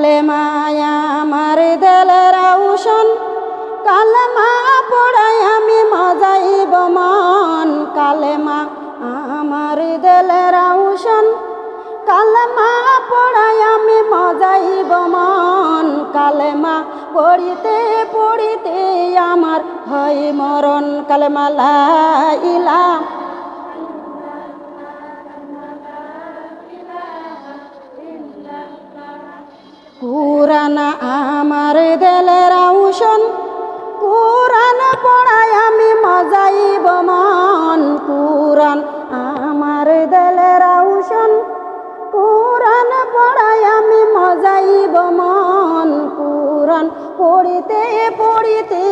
কালে মায়া আমার দেলের আউশন কালেমা পড়াই আমি মজাইব মন। কালেমা আমার দেলের আউশন কালেমা পড়াই আমি মজাইব মন। কালেমা পড়িতে পড়িতে আমার হয় মরণ। কালেমা লা ইলা কুরান আমার দেলের আউশন কুরান পড়াই আমি মজাইব মন। কুরান আমার দেলের আউশন কুরান পড়াই আমি মজাইব মন। কুরান পড়িতে পড়িতে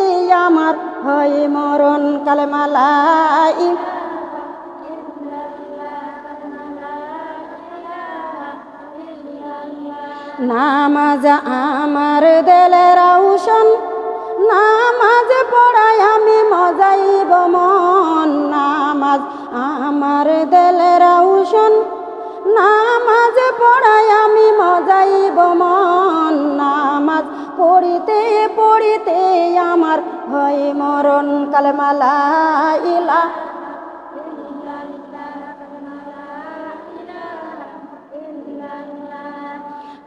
আমার হয় মরণ কালেমালা নামাজ আমার দেলের আউশন নামাজ পড়াই আমি মজাইব মন। নামাজ আমার দেলের আউশন নামাজ পড়াই আমি মজাইব মন। নামাজ পড়িতে পড়িতে আমার হয় মরণ কালমালা ইলা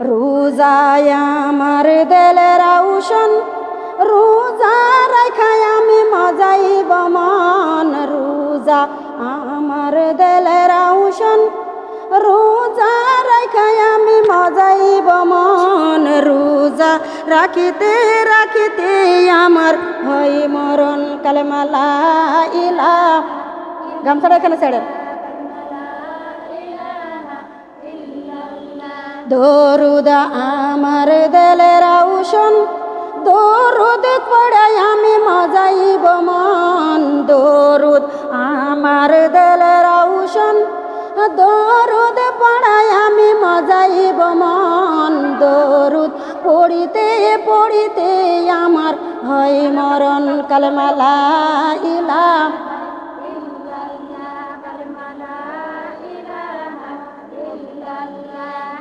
রোজায় আমার দেলের আউশন রোজা রাখায় আমি মজাইব মন। রোজা আমার দেলের রাউশন রোজা রাখায় আমি মজাইব মন। রোজা রাখিতে রাখিতে আমার হয় মরণ কালেমালা ইলা গামছাটা এখানে ছেড়ে। দরুদ আমার দেলের আউশন দরুদ পড়াই আমি মজাইব মন। দরুদ আমার দেলের আউশন দরুদ পড়াই আমি মজাইব মন। দরুদ পড়িতে পড়িতে আমার হয় মরণ কালমালা ইলা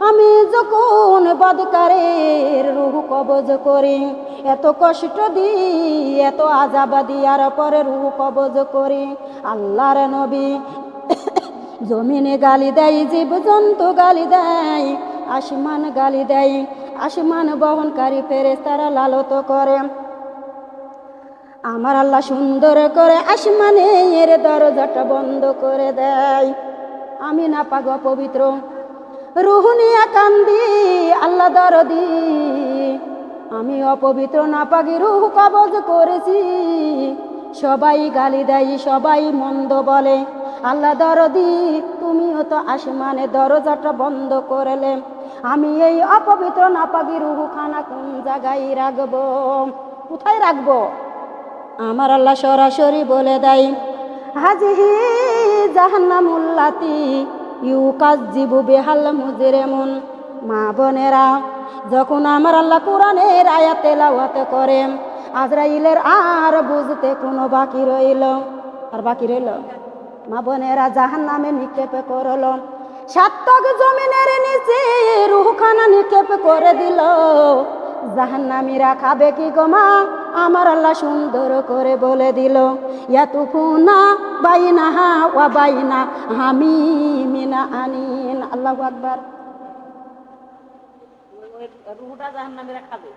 আমি যখন বদকারের রুহ কবজ করি, এত কষ্ট দিই এত আজাবা দিয়ার পরে রুহ কবজ করি। আল্লাহর নবী জমিনে গালি দেয় জীব জন্তু গালি দেয়, আসমান গালি দেয়, আসমান বহনকারী ফেরেস তারা লালত করে। আমার আল্লাহ সুন্দর করে আসমানে এর দরজাটা বন্ধ করে দেয়। আমি না পাগ পবিত্র রুহুনিয়া কান্দি আল্লাহ দরদি। আমি অপবিত্র না পাগি রুহ কবজ করেছি। সবাই গালি দেয়, সবাই মন্দ বলে। আল্লাহ দরদি, তুমিও তো আসমানে দরজাটা বন্ধ করলে। আমি এই অপবিত্র নাপাগি রুহু খানা কোন জায়গায় রাখব? কোথায় রাখব? আমার আল্লাহ সরাসরি বলে দেয়, হাজিহি জাহান্নামুল্লাতি। ইউ কাজ জিবু বেহাল মুজরেমন। মা বোনেরা, যখন আমার আল্লাহ কোরআনের আয়াতে লাওয়াতে করে আজরাইলের আর বুঝতে কোনো বাকি রইল। আর বাকি রইল? মা বোনেরা জাহান নামে নিক্ষেপে করল। সাতক জমিনের নিচে রুহখানা নিক্ষেপ করে দিল। জাহান্নামীরা খাবে কি গো মা? আমার আল্লাহ সুন্দর করে বলে দিল বাইনা হা ওয়া বাইনা হামি মিনা আনিন। আল্লাহ আকবার। জাহান্নামীরা খাবে।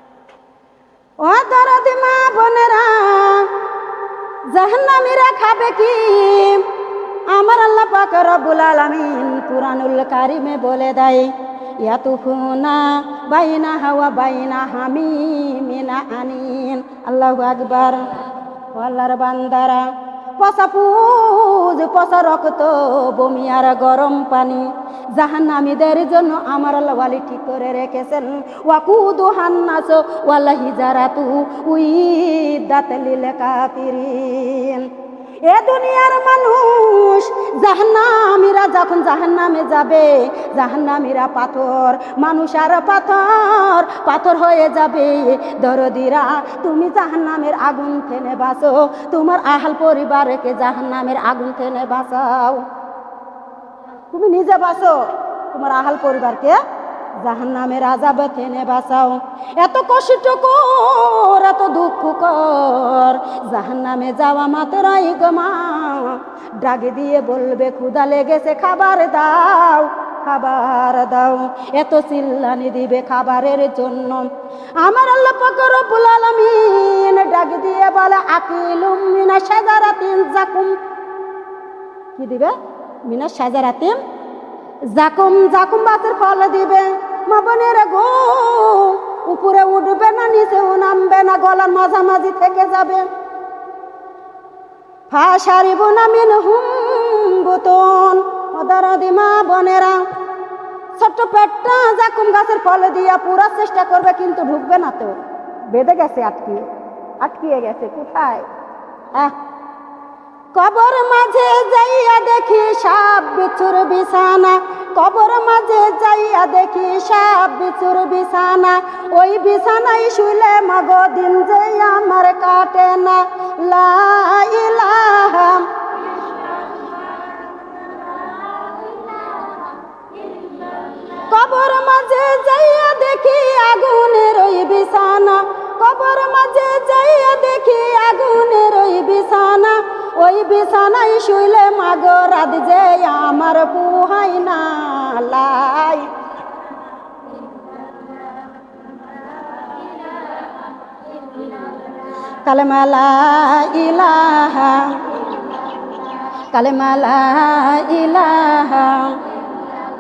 ও দরদি মা বোনেরা জাহান্নামীরা খাবে কি? আমার আল্লাহ পাক রব্বুল আলামিন কুরআনুল কারিমে বলে দেয় ইয়াতুফুনা বাইনা হাওয়া বাইনা হামিমিনা আনিন। আল্লাহু আকবার। আল্লাহর বান্দারা, পচা পুজ, পচা রক্ত, বমি আর গরম পানি। জাহান্নামীদের জন্য আমার আল্লাহ ঠিক করে রেখেছেন। ওয়াকুদু হান্নাস ওয়াল্লাহি জারাতু উই দাতলিল কাফিরিন। এ দুনিয়ার মানুষ, জাহান্নামীরা যখন জাহান্নামে যাবে, জাহান্নামীরা পাথর, মানুষ আর পাথর পাথর হয়ে যাবে। দরদিরা, তুমি জাহান্নামের আগুন থেনে বাঁচো, তোমার আহাল পরিবারকে জাহান্নামের আগুন থেনে বাঁচাও। তুমি নিজে বাঁচো, তোমার আহাল পরিবারকে জাহান নামের আজাব থেনে বাঁচাও। এত কষ্ট কর এত দুঃখ কর জাহান নামে যাওয়া মাত্রাই গমা ডাকে দিয়ে বলবে ক্ষুদা লেগেছে, খাবার দাও খাবার দাও। এত চিল্লানি দিবে খাবারের জন্য। আমার আল্লাহ আলামিন ডাক দিয়ে বলে, আকিলুম মিনা সাজারাতিন জাকুম কি দিবে? মিনা সাজারাতিন জাকুম জাকুম গাছের ফল দিবে। উপরে উঠবে না নামবে না, গলার মাঝামাঝি থেকে যাবে। মিন হুম বুতন ছোট্ট পেটটা জাকুম গাছের ফল দিয়া পুরা চেষ্টা করবে, কিন্তু ঢুকবে না তো। বেঁধে গেছে আটকিয়ে আটকিয়ে গেছে, কোথায়? আহ কবর মাঝে যাইয়া দেখি সাপ বিচুর বিছানা। কবর মাঝে যাইয়া দেখি সাপ বিচুর বিছানা। ওই বিছানায় শুলে মাগ দিন যে আমার কাটে না। লাইলাহা কবর মাঝে যাইয়া দেখি আগুনের ওই বিছানা। কবর মাঝে যাইয়া দেখি আগুনের ওই বিছানা, ওই বিছানায় শুইলে, মাগ, রাত যে আমার পুহাই না কালেমালা ইলাহা কালেমালা ইলাহা।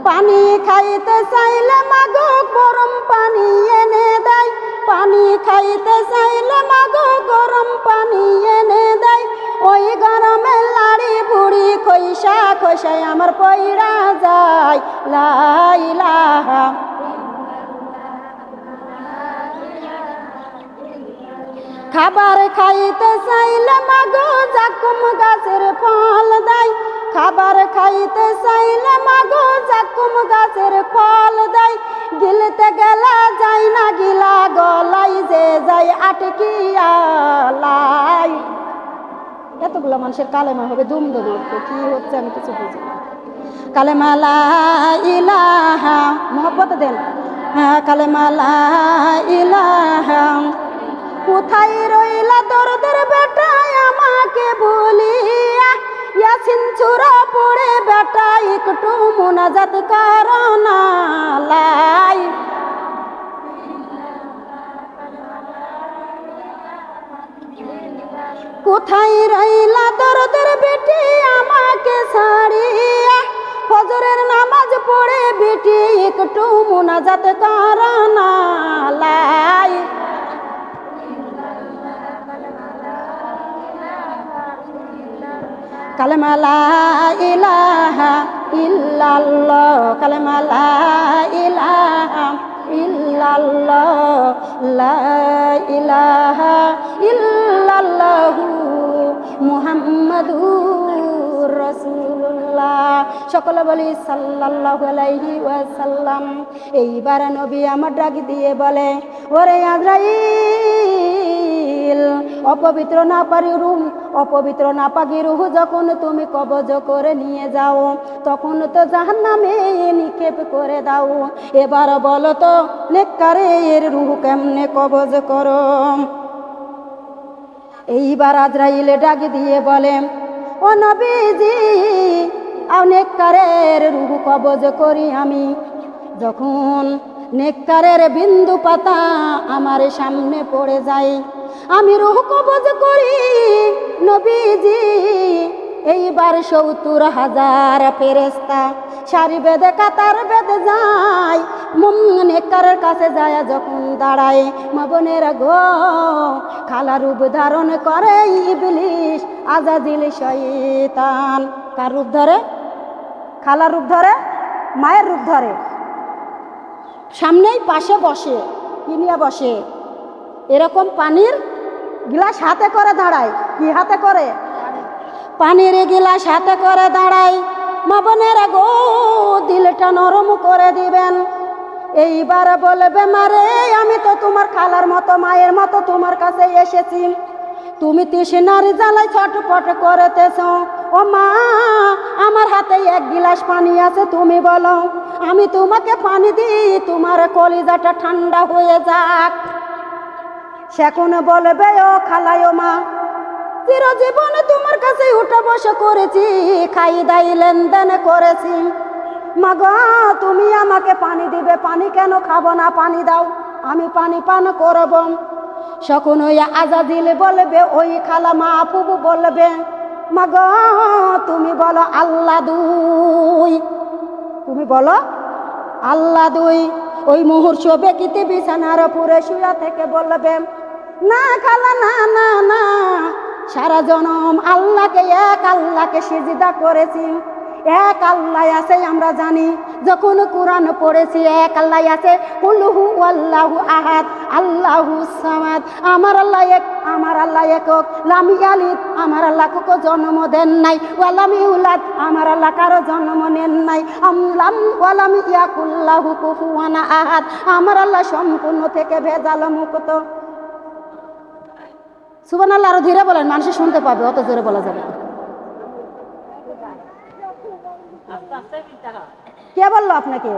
পানি খাইতে চাইলে, মাগো, গরম পানি এনে দেয়। পানি খাইতে চাইলে মাগো গরম পানি এনে দেয়। ওই গরমে লাড়ি বুড়ি খৈসা খৈসাই আমার পয়রা যায়। লাইলাহা খাবার খাইতে চাইলে মাগো জাকুম গাছের ফল দেয়। খাবার খাইতে চাইলে মাগো, জাকুম গাছের ফল দেয়। গিলতে গেলা যাই না গিলা গলাই যে যাই আটকিয়া লাই। এতগুলো মানুষের কালেমা হবে দুম দুম কি হচ্ছে আমি কিছু বুঝি না। কালেমা ইলাহা, মোহব্বত দেন। হ্যাঁ কালেমালা ইলাহা। কোথায় রইলা দরদের বেটায় আমাকে বলিয়া ইয়াসিন চূড়া পড়ে বেটা, একটু মোনাজাত লাই। কোথায় রইলা দরদের বেটি আমাকে ছাড়িয়া? ফজরের নামাজ পড়ে বেটি, একটু মোনাজাত করনা লাই। কালেমা লা ইলাহা ইল্লাল্লাহ, কালেমা লা ইলাহা ইল্লাল্লাহ, লা ইলাহা ইল্লাল্লাহু মুহাম্মাদুর রাসূলুল্লাহ। সকলে বলি সাল্লাল্লাহু আলাইহি ওয়াসাল্লাম। এইবার নবী আমার ডাক দিয়ে বলে, ওরে আজরাইল অপবিত্র না পারি রুম অপবিত্র না পাগি রুহ, যখন তুমি কবজ করে নিয়ে যাও, তখন তো জাহান্নামে নিক্ষেপ করে দাও। এবার বলো তো, নেককারের রুহ কেমনে কবজ করো? এইবার আজরাইলে ডাক দিয়ে বলে, ও নবীজি নেককারের রুহ কবজ করি আমি। যখন নেককারের বিন্দু পাতা আমার সামনে পড়ে যায় আমি রুহ কবজ করি, নবীজি। এইবার সত্তর হাজার ফেরেস্তা সারি বেদে কাতার বেদে যায়। নেককারের কাছে যায় যখন দাঁড়ায় মবনের গো। খালা রূপ ধারণ করে ইবলিশ আজাদিল শয়তান। কার রূপ ধরে? খালা রূপ ধরে? মায়ের রূপ ধরে? সামনেই পাশে বসে, কিনিয়া বসে। এরকম পানির গ্লাস হাতে করে দাঁড়ায়। কি হাতে করে? পানির গিলাস হাতে করে দাঁড়াই মা বোনেরা গো, দিলটা নরম করে দিবেন। এইবার বলবে মারে আমি তো তোমার খালার মতো, মায়ের মতো তোমার কাছে এসেছি। তুমি তৃষ্ণার জ্বালায় ছটপট করেতেছ। ও মা, আমার হাতে এক গিলাস পানি আছে, তুমি বলো। আমি তোমাকে পানি দিই, তোমার কলিজাটা ঠান্ডা হয়ে যাক। সেখন বলবে, ও খালাই ও মা, চিরজীবনে তোমার কাছে উঠা বসা করেছি খাই দাই লেনদেন করেছি। মাগ, তুমি আমাকে পানি দিবে, পানি কেন খাব না? পানি দাও, আমি পানি পান করব। সকন ওই আজাদিল বলবে, ওই খালা মা ফুবু বলবে, মাগ, তুমি বলো আল্লাহ দুই। তুমি বলো আল্লাহ দুই। ওই মুহূর্ত ব্যক্তিতে বিছানার পুরে শুয়া থেকে বলবে না খালা, না না না। সারা জনম আল্লাহকে, এক আল্লাহকে সিজিদা করেছি। এক আল্লাহ আছে, আমরা জানি। যখন কোরআন পড়েছি, এক আল্লাহ আছে। কুলহু আল্লাহু আহাদ, আল্লাহু সামাদ। আমার আল্লাহ এক, আমার আল্লাহ একক। লামি আলিদ আমার আল্লাহ কোকো জন্ম দেন নাই। ওয়ালামি উলাদ আমার আল্লাহ কারও জন্ম নেন নাই। আমলাম ওয়ালামি ইয়াকুল্লাহু কুফুয়ানা আহাদ। আমার আল্লাহ সম্পূর্ণ থেকে ভেজাল মুক্ত। সুবান আরও ধীরে বলেন, মানুষে শুনতে পাবে, অত জোরে বলা যাবে কে বলল আপনাকে?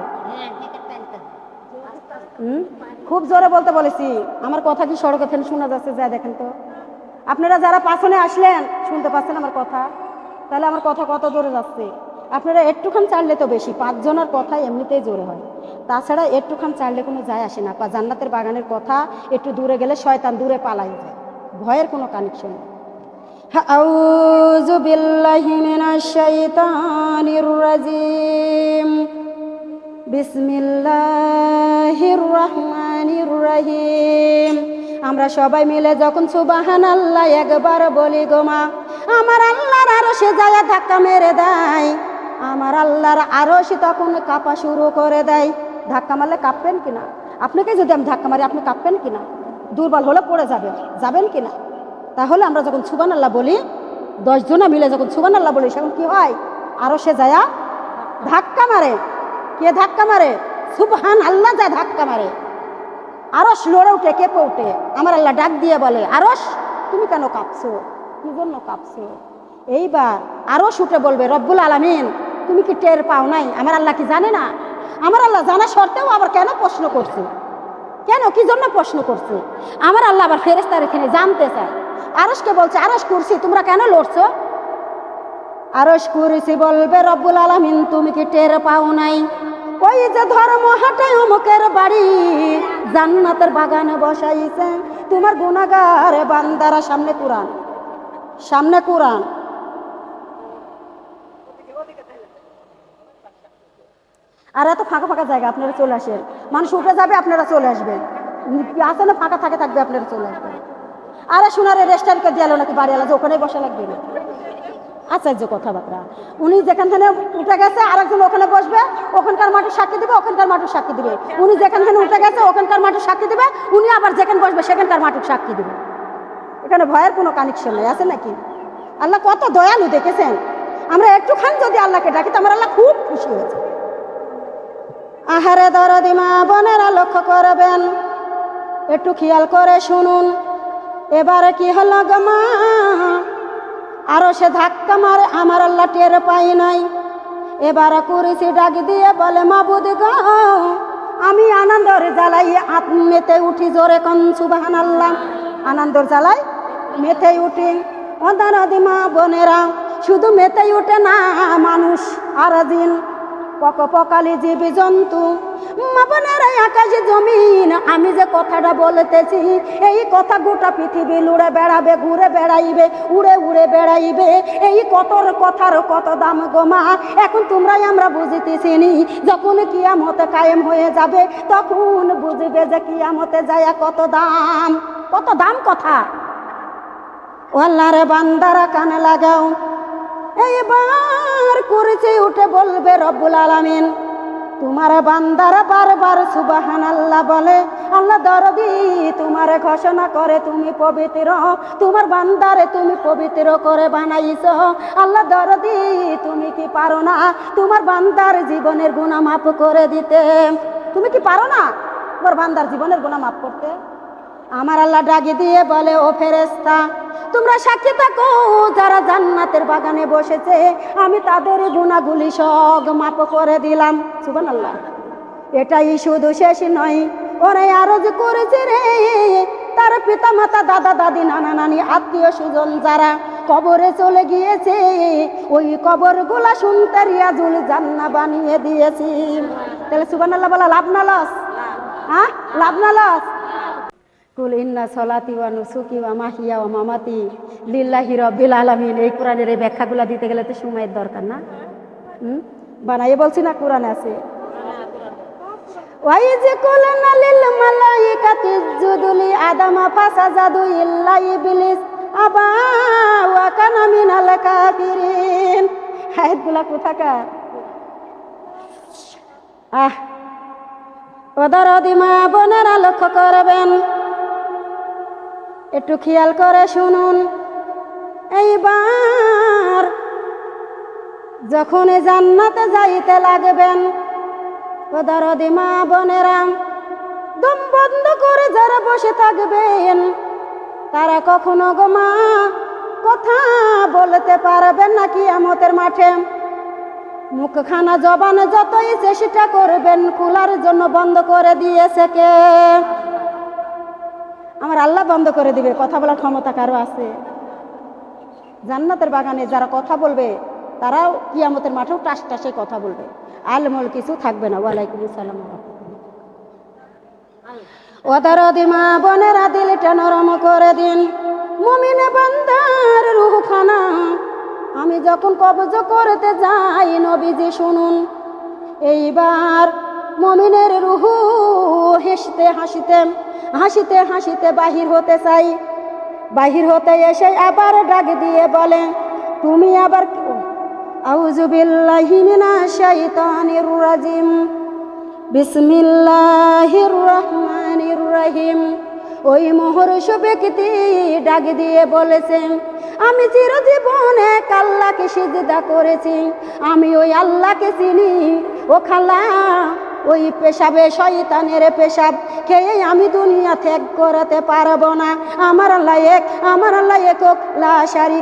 খুব জোরে বলতে বলেছি। আমার কথা কি সড়কে থেকে শোনা যাচ্ছে? যা দেখেন তো। আপনারা যারা পাছনে আসলেন, শুনতে পাচ্ছেন আমার কথা? তাহলে আমার কথা কত জোরে যাচ্ছে? আপনারা একটুখান চাড়লে তো বেশি পাঁচজনের কথা এমনিতেই জোরে হয়। তাছাড়া একটুখান চাড়লে কোনো যায় আসে না। জান্নাতের বাগানের কথা একটু দূরে গেলে শয়তান দূরে পালাই যায়। ভয়ের কোনো কানেকশন নেই أعوذ بالله من الشيطان الرجيم بسم الله الرحمن الرحيم আমরা সবাই মিলে যখন সুবাহান আল্লাহ একবার বলি গো মা আমার আল্লাহর আরো সে যায় ধাক্কা মেরে দেয় আমার আল্লাহর আরো সে তখন কাঁপা শুরু করে দেয় ধাক্কা মারলে কাঁপবেন কিনা আপনাকে যদি আমি ধাক্কা মারি আপনি কাঁপবেন কিনা দুর্বল হলে পড়ে যাবেন যাবেন কিনা তাহলে আমরা যখন সুবান আল্লাহ বলি দশজনা মিলে যখন সুবান আল্লাহ বলি, সেখন কি হয়? আরও সে যায়া ধাক্কা মারে। কে ধাক্কা মারে? সুবহান আল্লাহ যায় ধাক্কা মারে। আরস লড়ে উঠে, কেঁপে উঠে। আমার আল্লাহ ডাক দিয়ে বলে আরস তুমি কেন কাঁপছো? কি জন্য কাঁপছো? এইবার আরস উঠে বলবে, রব্বুল আলামিন, তুমি কি টের পাও নাই? আমার আল্লাহ কি জানে না? আমার আল্লাহ জানা সত্ত্বেও আবার কেন প্রশ্ন করছে? কেন? কি জন্য প্রশ্ন করছে? আমার আল্লাহ আবার ফেরেস্তার এখানে জানতে চায়। আরসকে বলছে আরস করছি তোমরা কেন লড়ছো? আরস করেছি বলবে, রব্বুল আলামিন, তুমি কি টের পাও নাই? ওই যে ধর্ম হাটে অমুকের বাড়ি, জান্নাতের বাগানে বসাইছে। তোমার গুণাগার বান্দারা সামনে কোরআন সামনে কোরআন। আর এত ফাঁকা ফাঁকা জায়গা, আপনারা চলে আসেন। মানুষ উঠে যাবে, আপনারা চলে আসবেন। আসে না, ফাঁকা থাকে থাকবে, আপনারা চলে আসবেন। আরে শোনারে রেস্টুরেন্টকে দিয়ে নাকি বাড়ি যে ওখানেই বসা লাগবে। না আচার্য কথাবার্তা। উনি যেখান থেকে উঠে গেছে, আরেকজন ওখানে বসবে, ওখানকার মাটি সাক্ষী দিবে, ওখানকার মাটি সাক্ষী দিবে। উনি যেখান থেকে উঠে গেছে, ওখানকার মাটি সাক্ষী দিবে, উনি আবার যেখানে বসবে, সেখানকার মাটি সাক্ষী দিবে। এখানে ভয়ের কোনো কানেকশন নেই, আছে নাকি? আল্লাহ কত দয়ালু, দেখেছেন? আমরা একটুখানি যদি আল্লাহকে ডাকি, তো আমার আল্লাহ খুব খুশি হয়েছে। আহারে দরদি মা বোনেরা লক্ষ্য করবেন। একটু খেয়াল করে শুনুন। এবারে কি হলো গো মা? আরও সে ধাক্কা মারে, আমার আল্লাহ টের পাই নাই। এবার কুরিসি ডাক দিয়ে বলে, মাবুদ গো, আমি আনন্দর জ্বালাই মেতে উঠি জোরে কন সুবাহান আল্লাহ আনন্দর জ্বালাই মেতে উঠি। অদারদি মা বোনেরা, শুধু মেতেই উঠে না, মানুষ আর দিন পক পকালি জীব জন্তু মা বোনেরা আকাশে জমিন। আমি যে কথাটা বলতেছি, এই কথা গোটা পৃথিবী লুড়ে বেড়াবে, ঘুরে বেড়াইবে, উড়ে উড়ে বেড়াইবে। এই কতর কথার কত দাম গো মা? এখন তোমরাই আমরা বুঝিতেছি নি যখন কিয়ামতে কায়েম হয়ে যাবে, তখন বুঝবে যে কিয়ামতে যায় কত দাম। কত দাম কথা? ও আল্লাহর বান্দারা কানে লাগাও। এইবার করেছে, উঠে বলবে রব্বুল আলামিন। তোমার বান্দারা বারবার সুবাহান আল্লাহ বলে, আল্লাহ দরদি, তোমার ঘোষণা করে তুমি পবিত্র, তোমার বান্দারে তুমি পবিত্র করে বানাইছ। আল্লাহ দরদি, তুমি কি পারো না তোমার বান্দার জীবনের গুণা মাফ করে দিতে? তুমি কি পারো না তোমার বান্দার জীবনের গুণা মাফ করতে? আমার আল্লাহ ডাকি দিয়ে বলে ও ফেরেস্তা তোমরা সাক্ষী থাকো যারা জান্নাতের বাগানে বসেছে আমি তাদের গুণাগুলি সব মাপ করে দিলাম। সুবান আল্লাহ এটাই শুধু শেষ নয় ওরে আরও যে করেছে রে। তার পিতা মাতা দাদা দাদি নানা নানি আত্মীয় স্বজন যারা কবরে চলে গিয়েছে ওই কবরগুলা শুনতে রিয়াজুল জান্না বানিয়ে দিয়েছি। তাহলে সুবান আল্লাহ বলা লাভ না লস হ্যাঁ? লাভ না লস কুল ইন্না সলাতি ওয়া নুসুকি ওয়া মাহিয়া ওয়া মামাতি লিল্লাহি রাব্বিল আলামিন। এই কোরআনের এই ব্যাখ্যাগুলো দিতে গেলে তো সময়ের দরকার না? বানাইয়ে বলছি না কোরআনে আছে? মালাইকাতি ইসজুদু আদামা ফাসাজাদু ইল্লা ইবলিস। আবা ওয়া কানা মিনাল কাফিরিন। আয়াতগুলা কোথাকার? আহ! ওদের অদিমা বোনেরা লক্ষ্য করবেন। একটু খেয়াল করে শুনুন। এইবার যখন জান্নাতে যাইতে লাগবেন ওদের মা বোনেরা, দম বন্ধ করে যারা বসে থাকবেন। তারা কখনো গো মা, কথা বলতে পারবেন না কি আমতের মাঠে। মুখখানা জবান যতই চেষ্টা করবেন খোলার জন্য বন্ধ করে দিয়েছে কে? আমার আল্লাহ বন্ধ করে দিবে, কথা বলার ক্ষমতা কারও আছে? জান্নাতের বাগানে যারা কথা বলবে, তারাও কিয়ামতের মাঠেও টাস টাসে কথা বলবে। আলমল কিছু থাকবে না। ওয়ালাইকুম সালাম ওদের দিমা বোনেরা দিলটা নরম করে দিন। বান্দার আমি যখন কবজ করতে যাই, নবীজি শুনুন। এইবার মমিনের রুহু, হেসতে হাসিতে হাসিতে হাসিতে বাহির হতে চাই। বাহির হতে এসে আবার ডাক দিয়ে বলে, তুমি আবার আউজুবিল্লাহি মিনাশ শাইতানির রাজিম। বিসমিল্লাহির রহমানির রহিম। ওই মহর্ষ ব্যক্তি ডাক দিয়ে বলেছেন আমি চিরজীবনে আল্লাহকে সিজদা করেছি। আমি ওই আল্লাহকে চিনি। ও খালা ওই পেশাবে শয়তানের পেশাব। খেয়ে আমি দুনিয়া ত্যাগ করাতে পারব না। আমার আল্লাহ এক আমার আল্লাহ একক লা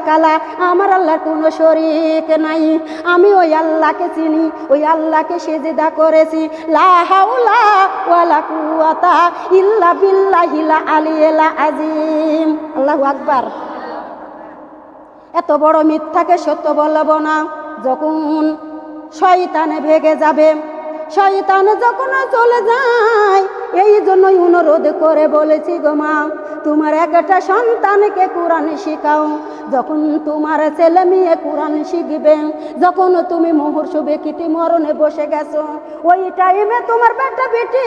কালা আমার আল্লাহর কোনো শরিক নাই। আমি ওই আল্লাহকে চিনি, ওই আল্লাহকে সেজদা করেছি। লা ইল্লা বিল্লাহিলা আলিয়ালা আজিম আল্লাহু আকবার। এত বড় মিথ্যাকে সত্য বলব না। যখন শয়তানে ভেগে যাবে শয়তান যখন চলে যায়, এই জন্যই অনুরোধ করে বলেছি গো মা, তোমার একটা সন্তানকে কোরআন শিখাও। যখন তোমার ছেলে মেয়ে কোরআন শিখবে, যখন তুমি মুহূর্ত বেকিটি মরণে বসে গেছো, ওই টাইমে তোমার বেটা বেটি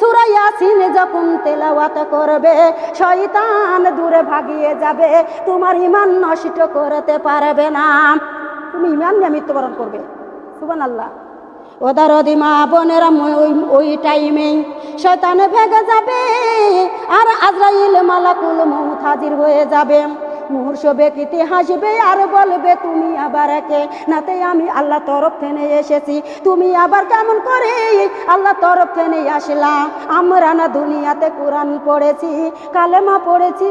সুরাইয়াসিন যখন তেলাওয়াত করবে, শয়তান দূরে ভাগিয়ে যাবে, তোমার ইমান নষ্ট করতে পারবে না। তুমি ইমান নিয়ে মৃত্যুবরণ করবে। সুবান আল্লাহ ওদার মা বোনেরা ওই টাইমে শয়তান ভেগে যাবে আর আজরাইল মালাকুল মৌত হাজির হয়ে যাবে। মুহূর্ষ ব্যক্তিতে হাসবে আর বলবে, তুমি আবার একে নাতে আমি আল্লাহ তরফ থেকে এসেছি। তুমি আবার কেমন করে আল্লাহ তরফ থেকে আসলাম আমরা না দুনিয়াতে কোরআন পড়েছি, কালেমা পড়েছি।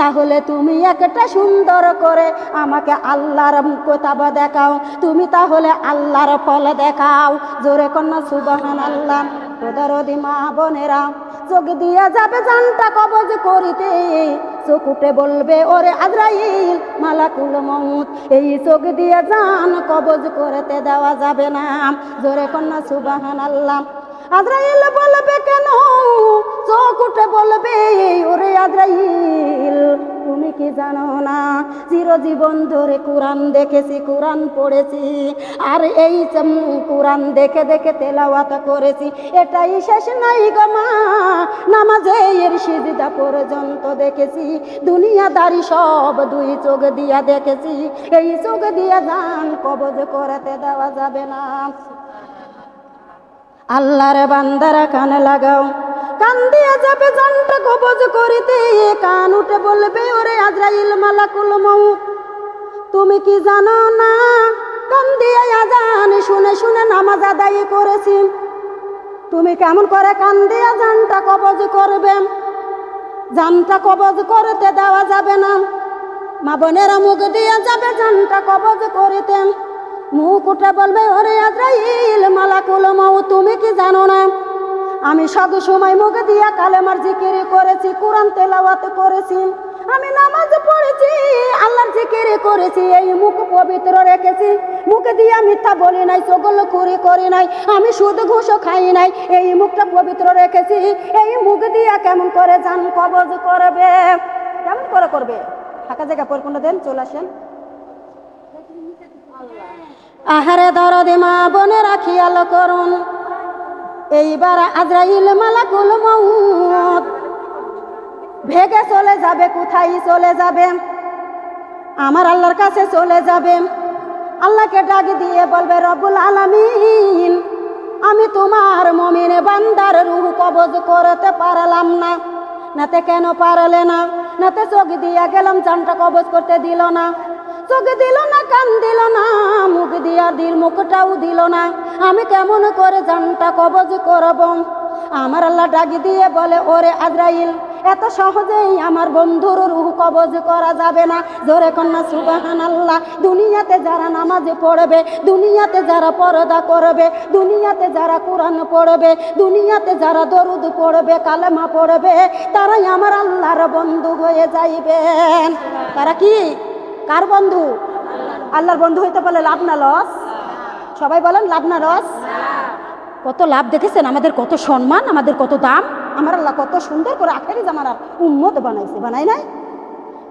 তাহলে তুমি একটা সুন্দর করে আমাকে আল্লাহর কোথাবা দেখাও। তুমি তাহলে আল্লাহর ফল দেখাও। জোরে কন্যা সুবাহান আল্লাহ ওদের মা বোনেরা চোখ দিয়ে যাবে জানটা কবজ করিতে। চোখুটে বলবে, ওরে আজরাইল, মালাকুল মৌত এই চোখ দিয়ে যান কবজ করতে দেওয়া যাবে না। জোরে কন্যা সুবাহান আল্লাহ আজরাইল বলবে, কেন? চোখ উঠে বলবে, ওরে আদ্রাইল তুমি কি জানো না? চিরজীবন ধরে কোরআন দেখেছি, কোরআন পড়েছি। আর এই কোরআন দেখে দেখে তেলাওয়াত করেছি। এটাই শেষ নাই গো মা। নামাজে এর সিজদা পর্যন্ত দেখেছি। দুনিয়াদারি সব দুই চোখ দিয়া দেখেছি। এই চোখ দিয়া জান কবজ করতে দেওয়া যাবে না। আল্লাহর বান্দারা কানে লাগাও। কান দিয়া যাবে জানটা কবজ করিতে কান উঠে বলবে, ওরে আজরাইল মালাকুল মৌত তুমি কি জানো না? কান দিয়া আজান শুনে শুনে নামাজ আদায় করেছি। তুমি কেমন করে কান দিয়া জানটা কবজ করবে? জানটা কবজ করতে দেওয়া যাবে না। মা বোনেরা মুখ দিয়ে যাবে জানটা কবজ করিতে। মুখ উঠে বলবে, ওরে আজরাইল মালাকুল মাউ তুমি কি জানো না? আমি সব সময় মুখ দিয়া কালেমার জিকির করেছি, কোরআন তেলাওয়াত করেছি। আমি নামাজ পড়েছি, আল্লাহর জিকির করেছি, এই মুখ পবিত্র রেখেছি। মুখ দিয়া মিথ্যা বলি নাই চগল করি করি নাই, আমি সুদ ঘুষও খাই নাই, এই মুখটা পবিত্র রেখেছি। এই মুখ দিয়া কেমন করে জান কবজ করবে? কেমন করে করবে? ফাঁকা জায়গা পরিপূর্ণ দেন, চলে আসেন। আহারে দরদে মা বনে রাখি আলো করুন। এইবার আজরাইল মালাকুল মৌত ভেগে চলে যাবে, কোথায় চলে যাবে? আমার আল্লাহর কাছে চলে যাবে। আল্লাহকে ডাক দিয়ে বলবে, রব্বুল আলামিন, আমি তোমার মমিনে বান্দার রুহ কবজ করতে পারলাম না। নাতে কেন পারলে না? নাতে চোখ দিয়া গেলাম চানটা কবজ করতে দিল না। চোখ দিল না, কান দিল না, মুখ দিয়া দিল, মুখটাও দিল না। আমি কেমন করে জানটা কবজ করব? আমার আল্লাহ ডাকি দিয়ে বলে, ওরে আজরাইল, এত সহজেই আমার বন্ধুর রুহ কবজ করা যাবে না। জোরে কন্যা সুবাহান আল্লাহ দুনিয়াতে যারা নামাজ পড়বে, দুনিয়াতে যারা পরদা করবে, দুনিয়াতে যারা কোরআন পড়বে, দুনিয়াতে যারা দরুদ পড়বে, কালেমা পড়বে, তারাই আমার আল্লাহর বন্ধু হয়ে যাইবেন। তারা কি? কার বন্ধু? আল্লাহর বন্ধু হইতে পারলে লাভ না লস? সবাই বলেন, লাভ না রস কত লাভ দেখেছেন? আমাদের কত সম্মান, আমাদের কত দাম? আমার আল্লাহ কত সুন্দর করে আখেরি জামানার উন্মত বানাইছে বানাই নাই?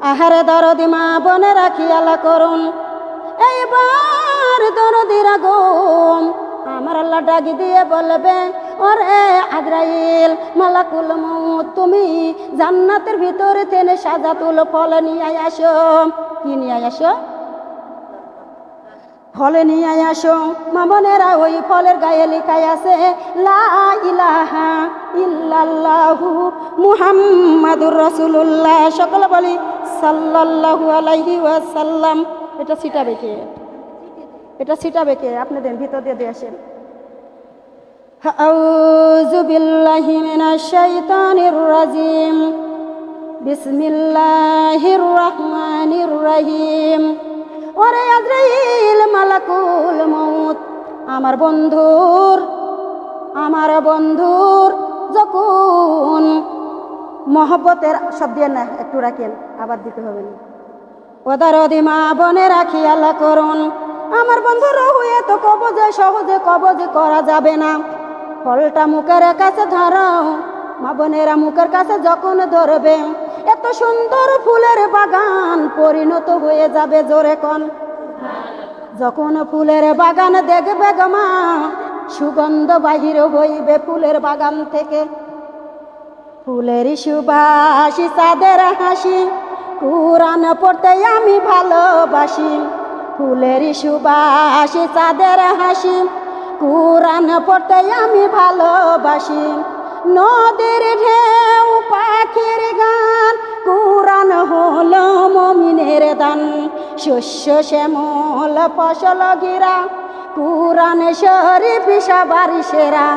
আহারে দরদি মা বনে রাখি আল্লাহ করুন, এইবার দরদিরা গোম আমার আল্লাহ ডাকি দিয়ে বলবে, ওরে আজরাইল, মালাকুল তুমি জান্নাতের ভিতরে তেনে সাজাতুল ফল নিয়ে আসো। কি নিয়ে আসো? ফলে নিয়ে আসো। মামনেরা ওই ফলের গায়ে লেখায় আছে, লা ইলাহা ইল্লাল্লাহু মুহাম্মাদুর রাসূলুল্লাহ। সকলে বলি, সাল্লাল্লাহু আলাইহি ওয়াসাল্লাম। এটা ছিটাবে কে এটা ছিটাবে কে? আপনি দেন, ভিতর দিয়ে দিয়ে আসেন। আউযু বিল্লাহি মিনাশ শাইতানির রাজিম। বিসমিল্লাহির রহমানির রহিম। ওরে আজরাইল মালাকুল মৌত আমার বন্ধুর আমার বন্ধুর যখন মহব্বতের সব দিয়ে না, একটু রাখেন, আবার দিতে হবে না। ওদারদি মা বনে রাখি আল্লাহ করুন আমার বন্ধুর হয়ে তো কবজে, সহজে কবজে করা যাবে না। ফলটা মুখের কাছে ধরাও মা বোনেরা মুখের কাছে যখন ধরবে, এত সুন্দর ফুলের বাগান পরিণত হয়ে যাবে জোরে কন। যখন ফুলের বাগান দেখবে গো মা, সুগন্ধ বাহির হইবে ফুলের বাগান থেকে। ফুলের সুবাসি চাঁদের হাসি কুরান পড়তে আমি ভালোবাসি। ফুলের সুবাসি চাঁদের হাসি। কুরান পড়তে আমি ভালোবাসি। নদীর ঢেউ, পাখির গান। কুরান হলো মমিনের দান। শস্য শ্যামল, ফসল গিরা কুরান শরীফ সবার সেরা।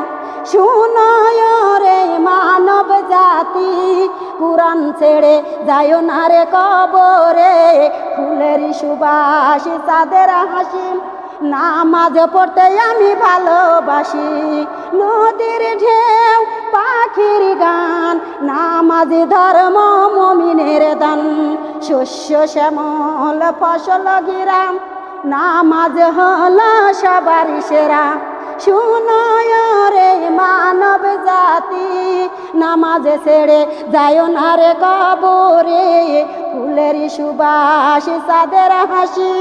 শুনয় রে মানব জাতি কুরান ছেড়ে যায় না রে কবরে। ফুলের সুবাস, চাঁদের হাসি, নামাজ পড়তে আমি ভালোবাসি। নদীর ঢেউ, পাখির গান, নামাজ ধর্ম মমিনের দান। শস্য, শ্যামল, ফসল, গিরাম, নামাজ হল সবার সেরা। শুনয় রে মানব জাতি, নামাজে ছেড়ে যায় না রে কবরে। ফুলের সুবাস সাদের হাসি,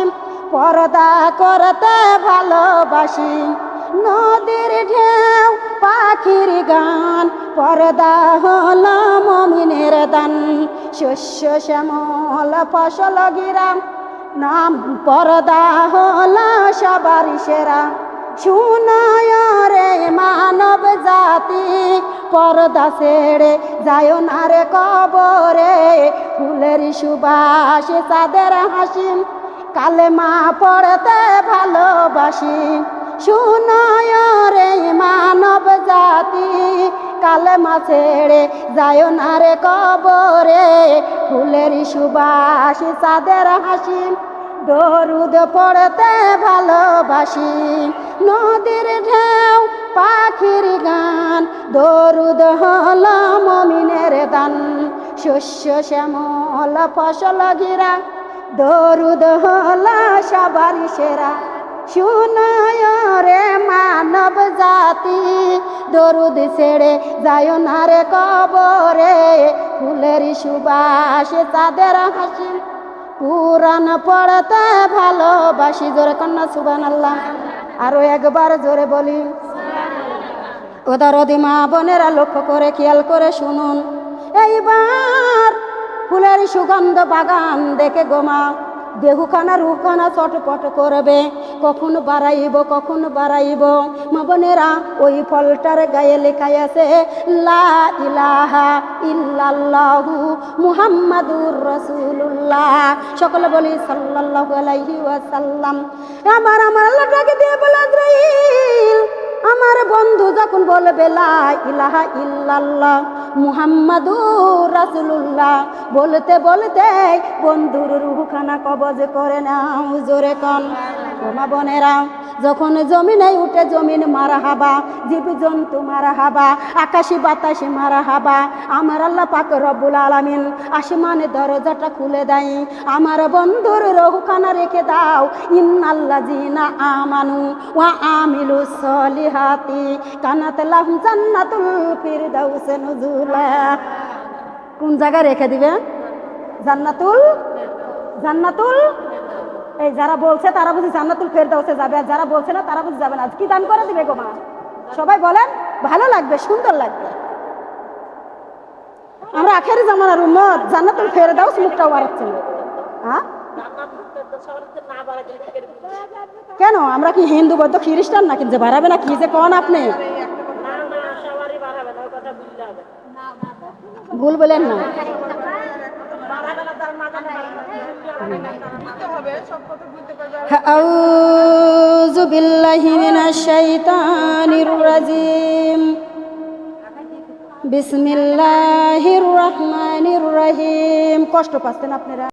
পর্দা করতে ভালোবাসি। নদীর ঢেউ, পাখির গান, পর্দা হল মমিনের দান। শস্য শ্যামল, ফসল গিরাম, নাম পর্দা হল সবার সেরা। শুনয় রে মানব জাতি, পর্দা ছেড়ে যায় না রে কবরে। ফুলের সুবাস চাঁদের হাসি, কালেমা পড়তে ভালোবাসি। শুনয় রে মানব জাতি, কালেমা ছেড়ে যায় না রে কবরে। ফুলের সুবাস চাঁদের হাসি। দরুদ পড়তে ভালোবাসি। নদীর ঢেউ, পাখির গান, দরুদ হল মমিনের দান। শস্য শ্যামল ফসল ঘিরা, দরুদ হল সবার সেরা। শুনয় রে মানব জাতি, দরুদ ছেড়ে যায় না রে কবরে। ফুলের সুবাস চাঁদের হাসি। কুরান পড়তে ভালোবাসি। জোরে কন্যা সুবান আল্লাহ আরও একবার জোরে বলি। ওদার মা বোনেরা, লক্ষ্য করে, খেয়াল করে শুনুন। এইবার ফুলের সুগন্ধ বাগান দেখে গোমা দেহুখানা রুখানা চটপট করবে। কখন বাড়াইব কখন বাড়াইব? মা বোনেরা, ওই ফলটার গায়ে লেখাই আছে, লা ইলাহা ইল্লাল্লাহু মুহাম্মাদুর রাসূলুল্লাহ। সকলে বলি সাল্লাল্লাহু আমার আমার আল্লাহটাকে দিয়ে বলে আমার বন্ধু যখন বলবে, লা ইলাহা ইল্লাল্লাহ মুহাম্মাদুর রাসূলুল্লাহ। বলতে বলতে বন্ধুর রুহখানা কবজ করে নাও জোরে কন। ওমা বোনেরা, যখন জমিনে উঠে জমিন মারা হাবা জীব জন্তু মারা হাবা, আকাশি বাতাসে মারা হাবা, আমার আল্লাহ পাক রব্বুল আলামিন আসমানে দরজাটা খুলে দেয়। আমার বন্ধুর রহুখানা রেখে দাও। ইন্নাল্লাহ জিনা আমানু ওয়া আমিলু সলিহাতি। কানাত লাহুম জান্নাতুল ফিরদাউস নুজুলা কোন জায়গায় রেখে দিবে? জান্নাতুল? জান্নাতুল? এই যারা বলছে তারা বুঝি জান্নাতুল ফের ফেরদাউসে যাবে, আর যারা বলছে না তারা বুঝি যাবে না। কি দান করে দিবে গো মা? সবাই বলেন, ভালো লাগবে, সুন্দর লাগবে। আমরা আখেরি জামানার উম্মত, জান্নাতুল ফেরদাউস মুখটাও বাড়াচ্ছে না। হ্যাঁ না কেন? আমরা কি হিন্দু, বৌদ্ধ, খ্রিস্টান নাকি? যে বাড়াবে না কি যে কন আপনি না না সবারই বাড়াবে না ওই কথা বুঝতে হবে ভুল বলেন না বাড়াবে না তার মাথা أعوذ بالله من الشيطان الرجيم بسم الله الرحمن الرحيم কষ্ট পাচ্ছেন আপনারা